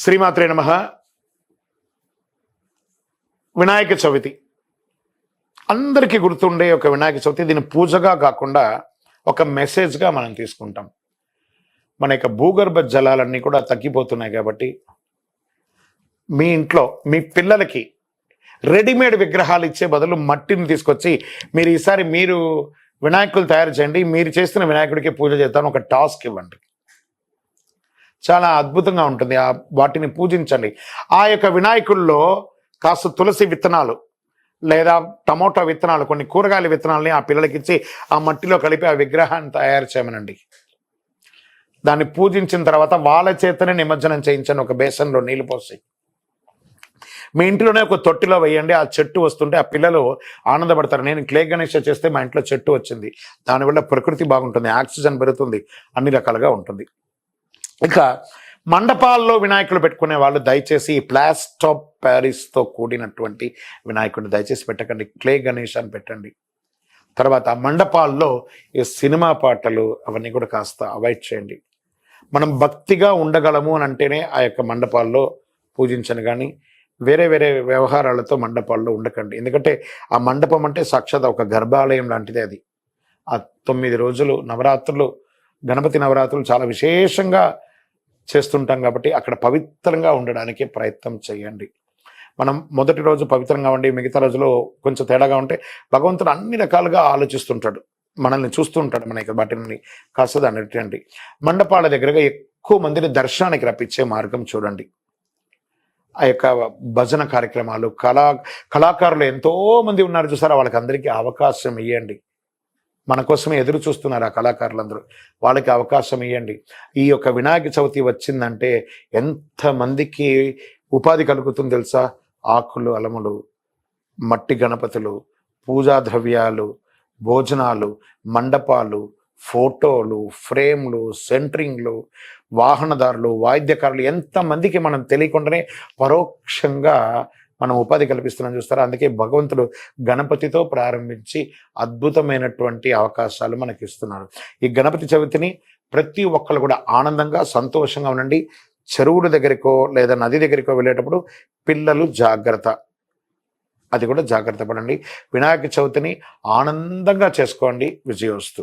శ్రీమాత్రే నమ. వినాయక చవితి. అందరికీ గుర్తుండే ఒక వినాయక చవితి. దీని పూజగా కాకుండా ఒక మెసేజ్గా మనం తీసుకుంటాం. మన యొక్క భూగర్భ జలాలన్నీ కూడా తగ్గిపోతున్నాయి కాబట్టి మీ ఇంట్లో మీ పిల్లలకి రెడీమేడ్ విగ్రహాలు ఇచ్చే బదులు మట్టిని తీసుకొచ్చి మీరు ఈసారి మీరు వినాయకులు తయారు చేయండి మీరు చేస్తున్న వినాయకుడికి పూజ చేద్దాం ఒక టాస్క్ ఇవ్వండి. చాలా అద్భుతంగా ఉంటుంది. ఆ వాటిని పూజించండి. ఆ యొక్క వినాయకుల్లో కాస్త తులసి విత్తనాలు లేదా టమోటా విత్తనాలు కొన్ని కూరగాయల విత్తనాలని ఆ పిల్లలకి ఇచ్చి ఆ మట్టిలో కలిపి ఆ విగ్రహాన్ని తయారు చేయమనండి. దాన్ని పూజించిన తర్వాత వాళ్ళ చేతనే నిమజ్జనం చేయించండి. ఒక బేసన్లో నీళ్ళు పోసి. మీ ఇంట్లోనే ఒక తొట్టిలో వేయండి. ఆ చెట్టు వస్తుంటే ఆ పిల్లలు ఆనందపడతారు. నేను క్లే గణేష చేస్తే మా ఇంట్లో చెట్టు వచ్చింది. దానివల్ల ప్రకృతి బాగుంటుంది. ఆక్సిజన్ పెరుగుతుంది. అన్ని రకాలుగా ఉంటుంది. ఇక మండపాల్లో వినాయకులు పెట్టుకునే వాళ్ళు దయచేసి ప్లాస్టాప్ ప్యారిస్తో కూడినటువంటి వినాయకుడిని దయచేసి పెట్టకండి. క్లే గణేష్ అని పెట్టండి. తర్వాత మండపాల్లో ఈ సినిమా పాటలు అవన్నీ కూడా కాస్త అవాయిడ్ చేయండి. మనం భక్తిగా ఉండగలము అని అంటేనే ఆ యొక్క మండపాల్లో పూజించను కానీ వేరే వేరే వ్యవహారాలతో మండపాల్లో ఉండకండి. ఎందుకంటే ఆ మండపం అంటే సాక్షాత్ ఒక గర్భాలయం లాంటిదే అది. ఆ తొమ్మిది రోజులు నవరాత్రులు గణపతి నవరాత్రులు చాలా విశేషంగా చేస్తుంటాం కాబట్టి అక్కడ పవిత్రంగా ఉండడానికి ప్రయత్నం చేయండి. మనం మొదటి రోజు పవిత్రంగా ఉండి మిగతా రోజులో కొంచెం తేడాగా ఉంటే భగవంతుడు అన్ని రకాలుగా ఆలోచిస్తుంటాడు. మనల్ని చూస్తుంటాడు మన వాటిని కాస్త దాన్ని మండపాల దగ్గరగా ఎక్కువ మందిని దర్శనానికి రప్పించే మార్గం చూడండి. ఆ యొక్క భజన కార్యక్రమాలు కళా కళాకారులు ఎంతో మంది ఉన్నారు చూసారా? వాళ్ళకి అందరికీ అవకాశం ఇవ్వండి మన కోసమే ఎదురు చూస్తున్నారు ఆ కళాకారులందరూ. వాళ్ళకి అవకాశం ఇవ్వండి ఈ యొక్క వినాయక చవితి వచ్చిందంటే ఎంతమందికి ఉపాధి కలుగుతుంది తెలుసా? ఆకులు అలములు మట్టి గణపతులు పూజా ద్రవ్యాలు భోజనాలు మండపాలు ఫోటోలు ఫ్రేమ్లు సెంటరింగ్లు వాహనదారులు వాయిద్యకారులు ఎంతమందికి మనం తెలియకుండానే పరోక్షంగా మనం ఉపాధి కల్పిస్తున్నాం చూస్తారా? అందుకే భగవంతుడు గణపతితో ప్రారంభించి అద్భుతమైనటువంటి అవకాశాలు మనకి ఇస్తున్నారు ఈ గణపతి చవితిని ప్రతి ఒక్కరు కూడా ఆనందంగా సంతోషంగా ఉండండి. చెరువుల దగ్గరికో లేదా నది దగ్గరికో వెళ్ళేటప్పుడు పిల్లలు జాగ్రత్త. అది కూడా జాగ్రత్త పడండి. వినాయక చవితిని ఆనందంగా చేసుకోండి విజయోస్తు.